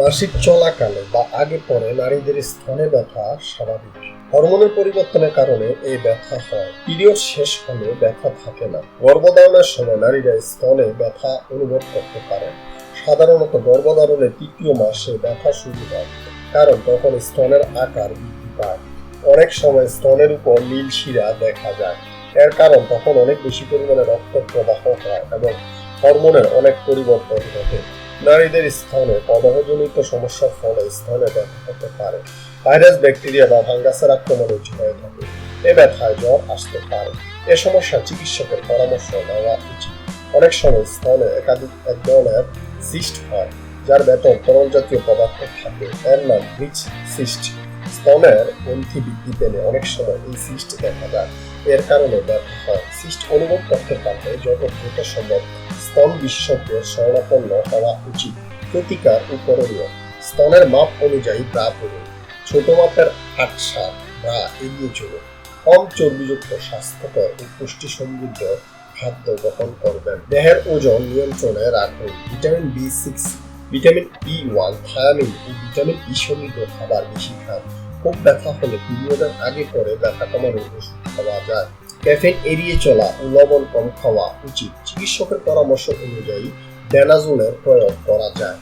মাসিক চলাকালে বা আগে পরে নারীদের স্তনে ব্যথা স্বাভাবিক। হরমোনের পরিবর্তনের কারণে এই ব্যথা হয়। পিরিয়ড শেষ হলে ব্যথা থাকে না। গর্ভধারণের সময় নারীরা স্তনে ব্যথা অনুভব করতে পারে। সাধারণত গর্ভধারণের তৃতীয় মাসে ব্যথা শুরু হয়, কারণ তখন স্তনের আকার বৃদ্ধি পায়। অনেক সময় স্তনের উপর নীল শিরা দেখা যায়। এর কারণ তখন অনেক বেশি পরিমাণে রক্ত প্রবাহ হয় এবং হরমোনের অনেক পরিবর্তন ঘটে। নারীদের স্তনে প্রদাহজনিত সমস্যার ফলে স্তনে ব্যথা হতে পারে। ভাইরাস, ব্যাকটেরিয়া বা ফাঙ্গাসের আক্রমণে হয়ে থাকে। এ ব্যথায় জ্বর আসতে পারে। এ সমস্যা চিকিৎসকের পরামর্শ নেওয়া উচিত। অনেক সময় স্থানে একাধিক এক ধরনের সিস্ট হয়, যার বেতন তরল জাতীয় পদার্থ থাকে। এর নাম রিচ সিস্ট। স্তনের গ্রন্থি বৃদ্ধি পেলে অনেক সময় এই সিস্ট দেখা যায়। এর কারণে ব্যথা হয়। সিস্ট অনুভব করতে পারলে যত দ্রুত সম্ভব স্তন বিশেষজ্ঞের শরণাপন্ন হওয়া উচিত। প্রতিকার ও করণীয়। স্তনের মাপ অনুযায়ী ব্রা পড়ুন। ছোট মাপের আটসা ব্রা এড়িয়ে চলুন। কম চর্বিযুক্ত, স্বাস্থ্যকর ও পুষ্টি সমৃদ্ধ খাদ্য গ্রহণ করবেন। দেহের ওজন নিয়ন্ত্রণে রাখুন। Vitamin B six, vitamin E one, thiamine ও ভিটামিন ই সমৃদ্ধ খাবার বেশি খান। খুব ব্যথা হলে পিরিয়ডের আগে পরে ব্যথা কমানোর ওষুধ খাওয়া যায়। ক্যাফেন এড়িয়ে চলা ও লবণ কম খাওয়া উচিত। চিকিৎসকের পরামর্শ অনুযায়ী ড্যানাজোলের প্রয়োগ করা যায়।